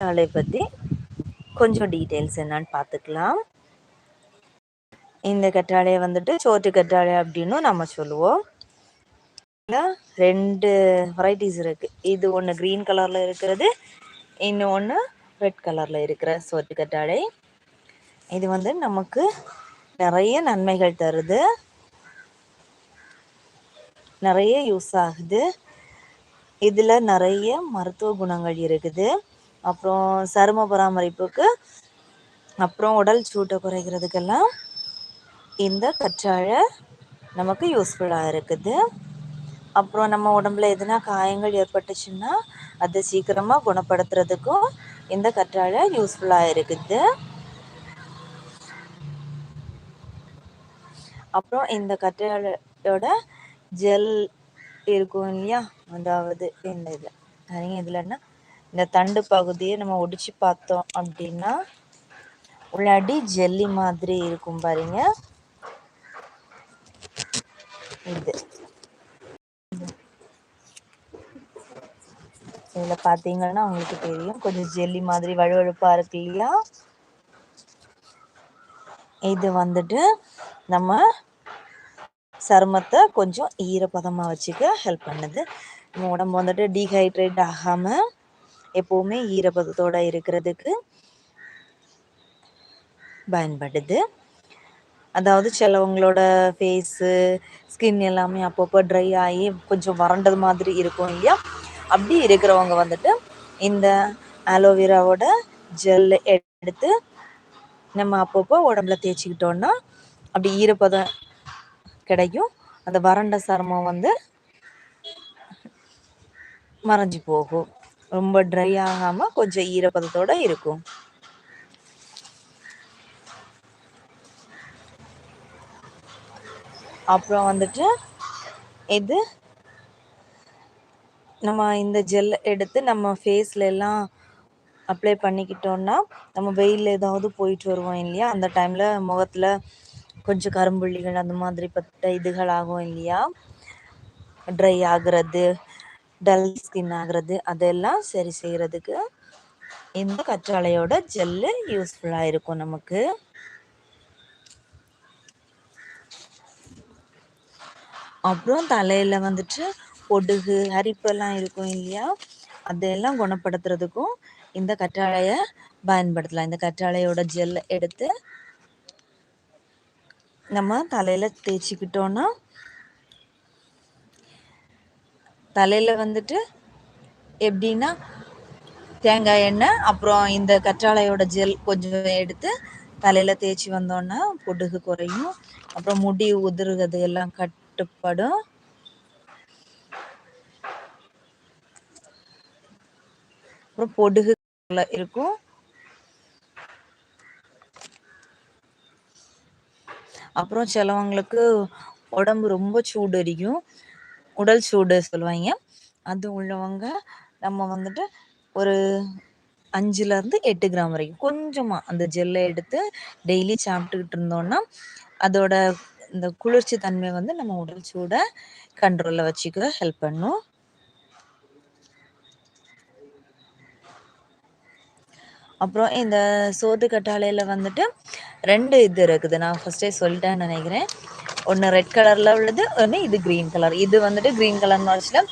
கற்றாழை பற்றி கொஞ்சம் டீட்டெயில்ஸ் என்னன்னு பார்த்துக்கலாம். இந்த கற்றாழையை வந்துட்டு சோற்று கற்றாழை அப்படின்னு நம்ம சொல்லுவோம். ரெண்டு வெரைட்டிஸ் இருக்குது இது ஒன்று க்ரீன் கலரில் இருக்கிறது இன்னொன்று ரெட் கலரில் இருக்கிற சோற்று கற்றாழை. இது வந்து நமக்கு நிறைய நன்மைகள் தருது. நிறைய யூஸ் ஆகுது. இதில் நிறைய மருத்துவ குணங்கள் இருக்குது. அப்புறம் சரும பராமரிப்புக்கு அப்புறம் உடல் சூட்டை குறைக்கிறதுக்கெல்லாம் இந்த கற்றாழை நமக்கு யூஸ்ஃபுல்லாக இருக்குது. அப்புறம் நம்ம உடம்புல எதுனா காயங்கள் ஏற்பட்டுச்சுன்னா அதை சீக்கிரமாக குணப்படுத்துறதுக்கும் இந்த கற்றாழை யூஸ்ஃபுல்லாக இருக்குது. அப்புறம் இந்த கற்றாழையோட ஜெல் இருக்கும் இல்லையா? அதாவது இந்த இதில் நிறைய இதுலன்னா இந்த தண்டு பகுதியை நம்ம ஒடிச்சு பார்த்தோம் அப்படின்னா உள்ளாடி ஜெல்லி மாதிரி இருக்கும் பாருங்க. இது. இதில் பார்த்தீங்கன்னா உங்களுக்கு தெரியும். கொஞ்சம் ஜெல்லி மாதிரி வழுவழுப்பாக இருக்கு இல்லையா? இது வந்துட்டு நம்ம சருமத்தை கொஞ்சம் ஈரப்பதமாக வச்சுக்க ஹெல்ப் பண்ணுது. நம்ம உடம்பு வந்துட்டு டீஹைட்ரேட் ஆகாமல் எப்போவுமே ஈரப்பதத்தோடு இருக்கிறதுக்கு பயன்படுது. அதாவது சிலவங்களோட ஃபேஸு ஸ்கின் எல்லாமே அப்பப்போ ட்ரை ஆகி கொஞ்சம் வறண்டது மாதிரி இருக்கும் இல்லையா? அப்படி இருக்கிறவங்க வந்துட்டு இந்த ஆலோவேராவோட ஜெல் எடுத்து நம்ம அப்பப்போ உடம்புல தேய்ச்சிக்கிட்டோன்னா அப்படி ஈரப்பதம் கிடைக்கும். அந்த வறண்ட சருமம் வந்து மறைஞ்சு போகும். ரொம்ப ட்ரை ஆகாமல் கொஞ்சம் ஈரப்பதத்தோட இருக்கும். அப்புறம் வந்துட்டு இது நம்ம இந்த ஜெல் எடுத்து நம்ம ஃபேஸ்ல எல்லாம் அப்ளை பண்ணிக்கிட்டோன்னா நம்ம வெயில் ஏதாவது போயிட்டு வருவோம் இல்லையா? அந்த டைமில் முகத்தில் கொஞ்சம் கரும்புள்ளிகள் அந்த மாதிரி பட்ட இதுகள் ஆகும் இல்லையா? ட்ரை ஆகுறது டல் ஸ்கின் ஆகுறது அதெல்லாம் சரி செய்கிறதுக்கு இந்த கற்றாழையோட ஜெல்லு யூஸ்ஃபுல்லாக இருக்கும் நமக்கு. அப்புறம் தலையில் வந்துட்டு பொடுகு அரிப்பெல்லாம் இருக்கும் இல்லையா? அதெல்லாம் குணப்படுத்துறதுக்கும் இந்த கற்றாழையை பயன்படுத்தலாம். இந்த கற்றாழையோட ஜெல்லை எடுத்து நம்ம தலையில் தேய்ச்சிக்கிட்டோன்னா தலையில் வந்துட்டு எப்படின்னா தேங்காய் எண்ணெய் அப்புறம் இந்த கற்றாழையோட ஜெல் கொஞ்சம் எடுத்து தலையில் தேய்ச்சி வந்தோன்னா பொடுகு குறையும். அப்புறம் முடி உதிர்கிறது எல்லாம் கட்டுப்படும். அப்புறம் பொடுகு இருக்கும். அப்புறம் சிலவங்களுக்கு உடம்பு ரொம்ப சூடு அடிக்கும் உடல் சூடு சொல்லுவாங்க. அது உள்ளவங்க நம்ம வந்துட்டு ஒரு அஞ்சுலேருந்து எட்டு கிராம் வரைக்கும் கொஞ்சமாக அந்த ஜெல்லை எடுத்து டெய்லி சாப்பிட்டுக்கிட்டு இருந்தோம்னா அதோட இந்த குளிர்ச்சி தன்மை வந்து நம்ம உடல் சூடை கண்ட்ரோலில் வச்சுக்க ஹெல்ப் பண்ணும். அப்புறம் இந்த சோத்து கற்றாழையில் வந்துட்டு ரெண்டு இது இருக்குது. நான் ஃபஸ்ட்டே சொல்லிட்டேன்னு நினைக்கிறேன். ஒன்று ரெட் கலரில் உள்ளது ஒன்று இது க்ரீன் கலர் இது வந்துட்டு க்ரீன் கலர்னு வச்சுன்னா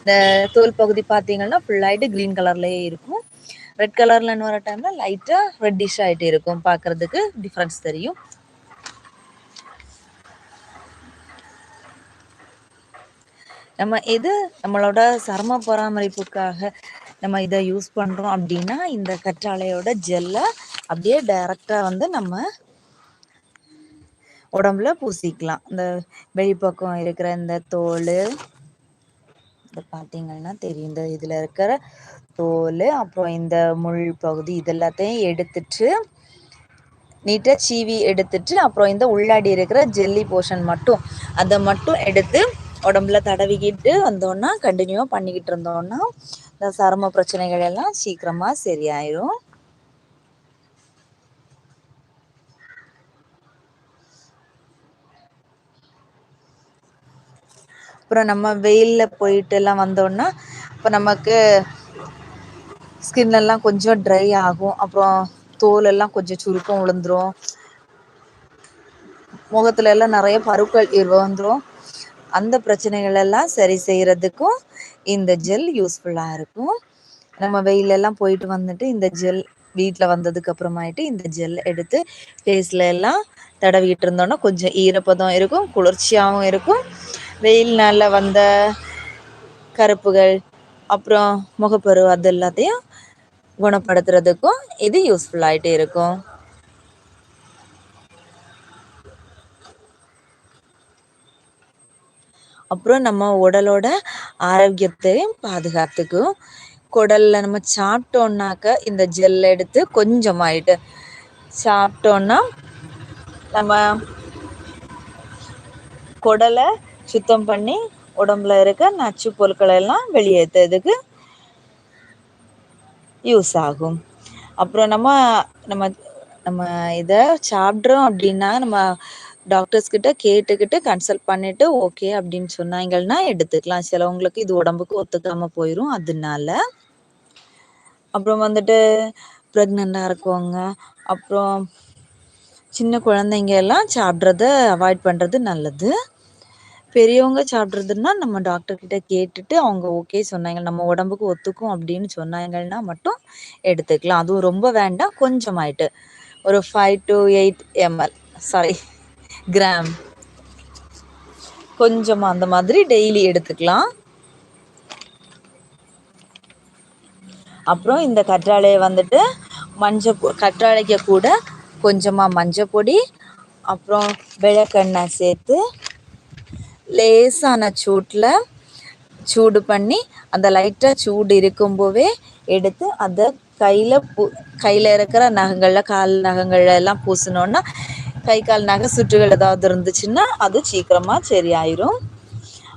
இந்த தோல் பகுதி பார்த்தீங்கன்னா ஃபுல்லாகிட்டு க்ரீன் கலர்லேயே இருக்கும். ரெட் கலர்லன்னு வர டைமில் லைட்டாக ரெட்டிஷ் ஆகிட்டு இருக்கும். பார்க்குறதுக்கு டிஃப்ரென்ஸ் தெரியும். நம்ம எது நம்மளோட சர்ம பராமரிப்புக்காக நம்ம இதை யூஸ் பண்ணுறோம் அப்படின்னா இந்த கற்றாழையோட ஜெல்லை அப்படியே டைரெக்டாக வந்து நம்ம உடம்புல பூசிக்கலாம். இந்த வெளிப்பக்கம் இருக்கிற இந்த தோல் இதை பார்த்தீங்கன்னா தெரியும். இந்த இதில் இருக்கிற தோல் அப்புறம் இந்த முள் பகுதி இதெல்லாத்தையும் எடுத்துட்டு நீட்டாக சீவி எடுத்துட்டு அப்புறம் இந்த உள்ளாடி இருக்கிற ஜெல்லி போர்ஷன் மட்டும் அதை மட்டும் எடுத்து உடம்புல தடவிக்கிட்டு வந்தோன்னா கண்டினியூவாக பண்ணிக்கிட்டு இருந்தோன்னா இந்த சரும பிரச்சனைகள் எல்லாம் சீக்கிரமாக சரியாயிரும். அப்புறம் நம்ம வெயிலில் போயிட்டு எல்லாம் வந்தோன்னா இப்போ நமக்கு ஸ்கின் எல்லாம் கொஞ்சம் ட்ரை ஆகும். அப்புறம் தோல் எல்லாம் கொஞ்சம் சுருக்கம் விழுந்துரும் முகத்துல எல்லாம் நிறைய பருக்கள் வந்துடும் அந்த பிரச்சனைகள் எல்லாம் சரி செய்யறதுக்கும் இந்த ஜெல் யூஸ்ஃபுல்லாக இருக்கும். நம்ம வெயிலெல்லாம் போயிட்டு வந்துட்டு இந்த ஜெல் வீட்டில் வந்ததுக்கு அப்புறமாயிட்டு இந்த ஜெல் எடுத்து ஃபேஸில் எல்லாம் தடவிட்டு இருந்தோம்னா கொஞ்சம் ஈரப்பதம் இருக்கும் குளிர்ச்சியாகவும் இருக்கும். வெயில் நாளில் வந்த கருப்புகள் அப்புறம் முகப்பரு அது எல்லாத்தையும் குணப்படுத்துறதுக்கும் இது யூஸ்ஃபுல்லாகிட்டே இருக்கும். அப்புறம் நம்ம உடலோட ஆரோக்கியத்தையும் பாதுகாத்துக்கும். குடலில் நம்ம சாப்பிட்டோம்னாக்க இந்த ஜெல் எடுத்து கொஞ்சமாயிட்டு சாப்பிட்டோன்னா நம்ம குடலை சுத்தம் பண்ணி உடம்புல இருக்க நச்சு பொருட்களை எல்லாம் வெளியேற்றுறதுக்கு யூஸ் ஆகும். அப்புறம் நம்ம நம்ம நம்ம இதை சாப்பிட்றோம் அப்படின்னா நம்ம டாக்டர்ஸ் கிட்ட கேட்டுக்கிட்டு கன்சல்ட் பண்ணிட்டு ஓகே அப்படின்னு சொன்னாங்கன்னா எடுத்துக்கலாம். சிலவங்களுக்கு இது உடம்புக்கு ஒத்துக்காம போயிடும் அதனால அப்புறம் வந்துட்டு ப்ரெக்னெண்ட்டாக இருக்கவங்க அப்புறம் சின்ன குழந்தைங்க எல்லாம் சாப்பிட்றத அவாய்ட் பண்ணுறது நல்லது. பெரியவங்க சாப்பிட்றதுன்னா நம்ம டாக்டர் கிட்ட கேட்டுட்டு அவங்க ஓகே சொன்னாங்க. நம்ம உடம்புக்கு ஒத்துக்கும் அப்படின்னு சொன்னாங்கன்னா மட்டும் எடுத்துக்கலாம். அதுவும் ரொம்ப வேண்டாம் கொஞ்சமாயிட்டு. ஒரு five to eight ML sorry gram கொஞ்சமாக அந்த மாதிரி டெய்லி எடுத்துக்கலாம். அப்புறம் இந்த கற்றாழையை வந்துட்டு மஞ்சள் கற்றாழைக்க கூட கொஞ்சமாக மஞ்சள் பொடி அப்புறம் விளக்கெண்ணெய் சேர்த்து லேசான சூட்டில் சூடு பண்ணி அந்த லைட்டாக சூடு இருக்கும்போவே எடுத்து அதை கையில் பூ கையில் இருக்கிற நகங்களில் கால் நகங்கள்ல எல்லாம் பூசினோன்னா கை கால் நகை சுற்றுகள் ஏதாவது இருந்துச்சுன்னா அது சீக்கிரமாக சரியாயிரும்.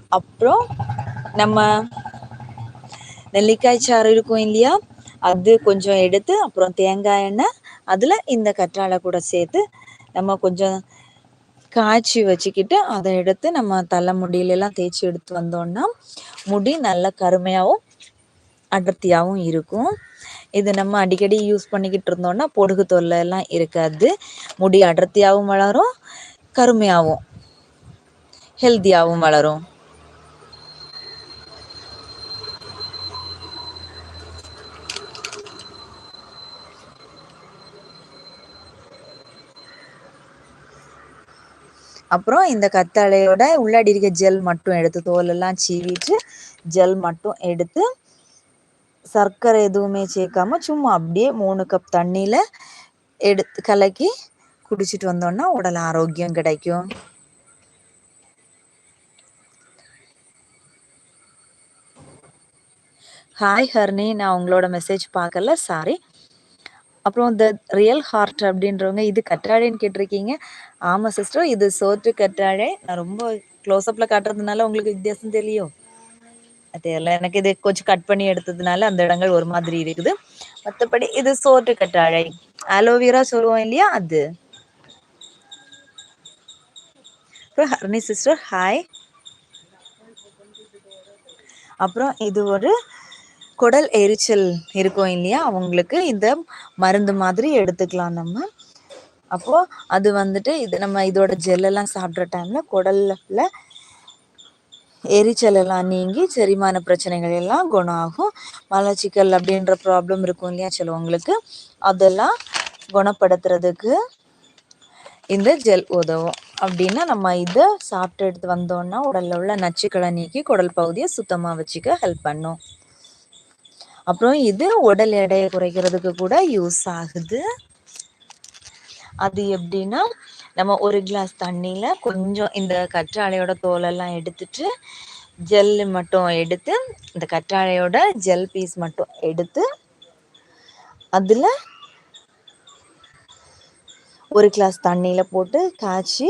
அப்புறம் நம்ம நெல்லிக்காய் சாறு இருக்கும் இல்லையா அது கொஞ்சம் எடுத்து அப்புறம் தேங்காய் எண்ணெய் அதில் இந்த கற்றாழை கூட சேர்த்து நம்ம கொஞ்சம் காய்ச்சி வச்சுக்கிட்டு அதை எடுத்து நம்ம தலை முடியிலெல்லாம் தேய்ச்சி எடுத்து வந்தோம்னா முடி நல்ல கருமையாகவும் அடர்த்தியாகவும் இருக்கும். இது நம்ம அடிக்கடி யூஸ் பண்ணிக்கிட்டு இருந்தோம்னா பொடுகு தொல்லை எல்லாம் இருக்காது. முடி அடர்த்தியாகவும் வளரும் கருமையாகவும் ஹெல்த்தியாகவும் வளரும். அப்புறம் இந்த கத்தாழையோட உள்ளாடி இருக்க ஜெல் மட்டும் எடுத்து தோலெல்லாம் சீவிட்டு ஜெல் மட்டும் எடுத்து சர்க்கரை எதுவுமே சேர்க்காம சும்மா அப்படியே மூணு கப் தண்ணியில் எடுத்து கலக்கி குடிச்சிட்டு வந்தோம்னா உடல் ஆரோக்கியம் கிடைக்கும். ஹாய் ஹர்னி நான் உங்களோட மெசேஜ் பார்க்கல சாரி அப்புறம் த ரியல் ஹார்ட் அப்படின்றவங்க இது கற்றாழைன்னு கேட்டிருக்கீங்க. ஆமாம் சிஸ்டர் இது சோற்று கற்றாழை. நான் ரொம்ப க்ளோஸ்அப்பில் காட்டுறதுனால உங்களுக்கு வித்தியாசம் தெரியும். தெரியல எனக்கு இது கொஞ்சம் கட் பண்ணி எடுத்ததுனால அந்த இடங்கள் ஒரு மாதிரி இருக்குது. மற்றபடி இது சோற்று கற்றாழை. அலோவேரா சொல்லுவோம் இல்லையா அது. அப்புறம் ஹர்னி சிஸ்டர் ஹாய் அப்புறம் இது ஒரு குடல் எரிச்சல் இருக்கும் இல்லையா? அவங்களுக்கு இந்த மருந்து மாதிரி எடுத்துக்கலாம் நம்ம. அப்போது அது வந்துட்டு இது நம்ம இதோட ஜெல்லெல்லாம் சாப்பிட்ற டைமில் குடல்ல எரிச்சல் எல்லாம் நீங்கி செரிமான பிரச்சனைகள் எல்லாம் குணம் ஆகும் மலச்சிக்கல் அப்படின்ற ப்ராப்ளம் இருக்கும் இல்லையா சிலவங்களுக்கு? அதெல்லாம் குணப்படுத்துறதுக்கு இந்த ஜெல் உதவும். அப்படின்னா நம்ம இதை சாப்பிட்டு எடுத்து வந்தோம்னா உடலில் உள்ள நச்சுக்களை நீக்கி குடல் பகுதியை சுத்தமாக வச்சுக்க ஹெல்ப் பண்ணும். அப்புறம் இது உடல் எடையை குறைக்கிறதுக்கு கூட யூஸ் ஆகுது. அது எப்படின்னா நம்ம ஒரு கிளாஸ் தண்ணியில் கொஞ்சம் இந்த கற்றாழையோட தோலெல்லாம் எடுத்துட்டு ஜெல் மட்டும் எடுத்து இந்த கற்றாழையோட ஜெல் பீஸ் மட்டும் எடுத்து அதில் ஒரு கிளாஸ் தண்ணியில் போட்டு காய்ச்சி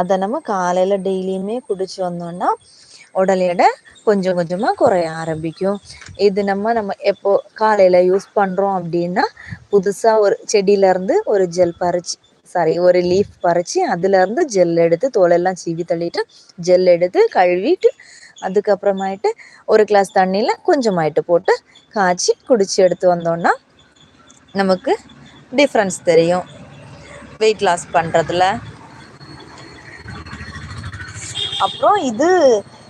அதை நம்ம காலையில் டெய்லியுமே குடிச்சு வந்தோம்னா உடல் எடை கொஞ்சம் கொஞ்சமாக குறைய ஆரம்பிக்கும். இது நம்ம நம்ம எப்போ காலையில் யூஸ் பண்ணுறோம் அப்படின்னா புதுசாக ஒரு செடியிலேருந்து ஒரு ஜெல் பறிச்சு சாரி ஒரு லீஃப் பறித்து அதுலேருந்து ஜெல் எடுத்து தோலெல்லாம் சீவி தள்ளிட்டு ஜெல் எடுத்து கழுவிட்டு அதுக்கப்புறமாயிட்டு ஒரு கிளாஸ் தண்ணியில் கொஞ்சமாயிட்டு போட்டு காய்ச்சி குடித்து எடுத்து வந்தோன்னா நமக்கு டிஃப்ரென்ஸ் தெரியும். வெயிட் லாஸ் பண்ணுறதுல அப்புறம் இது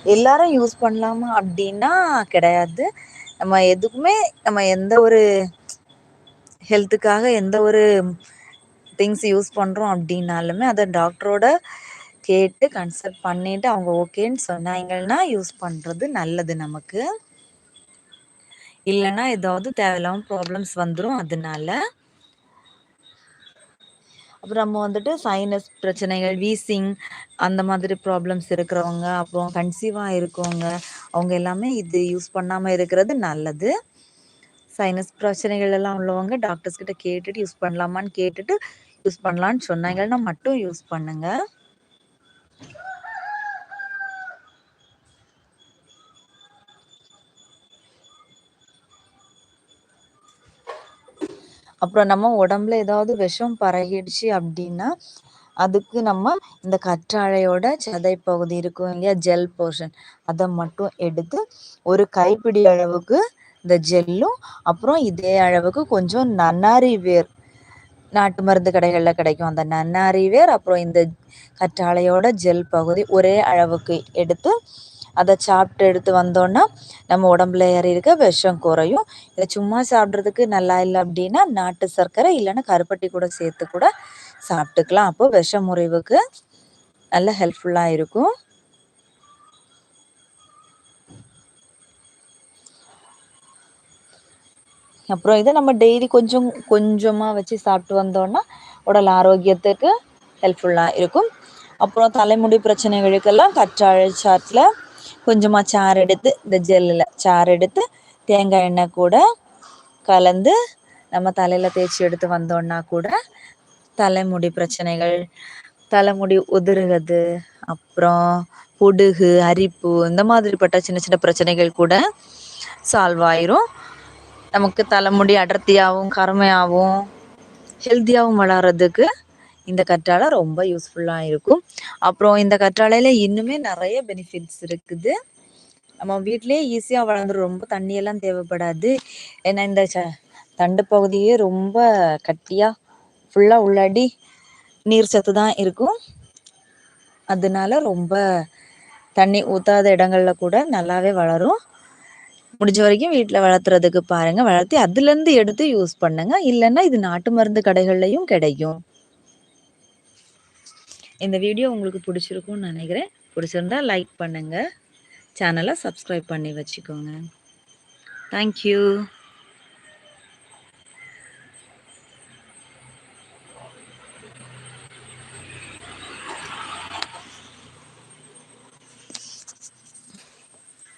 எல்லாரும் யூஸ் பண்ணலாமா அப்படின்னா கிடையாது. நம்ம எதுக்குமே நம்ம எந்த ஒரு ஹெல்த்துக்காக எந்த ஒரு திங்ஸ் யூஸ் பண்ணுறோம் அப்படின்னாலுமே அதை டாக்டரோட கேட்டு கன்சல்ட் பண்ணிவிட்டு அவங்க ஓகேன்னு சொன்னாங்கன்னா யூஸ் பண்ணுறது நல்லது நமக்கு. இல்லைன்னா ஏதாவது தேவையில்லாமல் ப்ராப்ளம்ஸ் வந்துடும் அதனால அப்புறம் நம்ம வந்துட்டு சைனஸ் பிரச்சனைகள் வீசிங் அந்த மாதிரி ப்ராப்ளம்ஸ் இருக்கிறவங்க அப்புறம் கன்சீவாக இருக்கவங்க அவங்க எல்லாமே இது யூஸ் பண்ணாமல் இருக்கிறது நல்லது. சைனஸ் பிரச்சனைகள் எல்லாம் உள்ளவங்க டாக்டர்ஸ் கிட்ட கேட்டுட்டு யூஸ் பண்ணலாமான்னு கேட்டுட்டு யூஸ் பண்ணலான்னு சொன்னாங்கன்னா மட்டும் யூஸ் பண்ணுங்கள் அப்புறம் நம்ம உடம்புல ஏதாவது விஷம் பரகிடுச்சு அப்படின்னா அதுக்கு நம்ம இந்த கற்றாழையோட சதை பகுதி இருக்கும் இல்லையா? ஜெல் போர்ஷன் அதை மட்டும் எடுத்து ஒரு கைப்பிடி அளவுக்கு இந்த ஜெல்லும் அப்புறம் இதே அளவுக்கு கொஞ்சம் நன்னாரி வேர் நாட்டு மருந்து கடைகளில் கிடைக்கும். அந்த நன்னாரி வேர் அப்புறம் இந்த கற்றாழையோட ஜெல் பகுதி ஒரே அளவுக்கு எடுத்து அதை சாப்பிட்டு எடுத்து வந்தோன்னா நம்ம உடம்புல ஏறி இருக்க விஷம் குறையும். இதை சும்மா சாப்பிட்றதுக்கு நல்லா இல்லை அப்படின்னா நாட்டு சர்க்கரை இல்லைன்னா கருப்பட்டி கூட சேர்த்து கூட சாப்பிட்டுக்கலாம். அப்போ விஷ முறிவுக்கு நல்ல ஹெல்ப்ஃபுல்லாக இருக்கும். அப்புறம் இதை நம்ம டெய்லி கொஞ்சம் கொஞ்சமாக வச்சு சாப்பிட்டு வந்தோன்னா உடல் ஆரோக்கியத்துக்கு ஹெல்ப்ஃபுல்லாக இருக்கும். அப்புறம் தலைமுடி பிரச்சனைகளுக்கெல்லாம் கற்றாழை சாற்றில் கொஞ்சமாக சாறு எடுத்து இந்த ஜெல்லில் சாறு எடுத்து தேங்காய் எண்ணெய் கூட கலந்து நம்ம தலையில் தேய்ச்சி எடுத்து வந்தோன்னா கூட தலைமுடி பிரச்சனைகள் தலைமுடி உதிருகிறது அப்புறம் பொடுகு அரிப்பு இந்த மாதிரிப்பட்ட சின்ன சின்ன பிரச்சனைகள் கூட சால்வ் ஆயிரும். நமக்கு தலைமுடி அடர்த்தியாகவும் கருமையாகவும் ஹெல்த்தியாகவும் வளர்கிறதுக்கு இந்த கற்றாழை ரொம்ப யூஸ்ஃபுல்லாக இருக்கும். அப்புறம் இந்த கற்றாழையில் இன்னுமே நிறைய பெனிஃபிட்ஸ் இருக்குது. நம்ம வீட்லேயே ஈஸியாக வளர்ந்துடும் ரொம்ப தண்ணியெல்லாம் தேவைப்படாது. ஏன்னா இந்த ச தண்டு பகுதியே ரொம்ப கட்டியாக ஃபுல்லாக உள்ளாடி நீர் சத்து தான் இருக்கும். அதனால ரொம்ப தண்ணி ஊற்றாத இடங்களில் கூட நல்லாவே வளரும். முடிஞ்ச வரைக்கும் வீட்டில் வளர்த்துறதுக்கு பாருங்கள் வளர்த்தி அதுலேருந்து எடுத்து யூஸ் பண்ணுங்கள் இல்லைன்னா இது நாட்டு மருந்து கடைகள்லையும் கிடைக்கும். இந்த வீடியோ உங்களுக்கு பிடிச்சிருக்கும்னு நினைக்கிறேன். பிடிச்சிருந்தா லைக் பண்ணுங்கள் சேனலை சப்ஸ்கிரைப் பண்ணி வச்சுக்கோங்க. தேங்க்யூ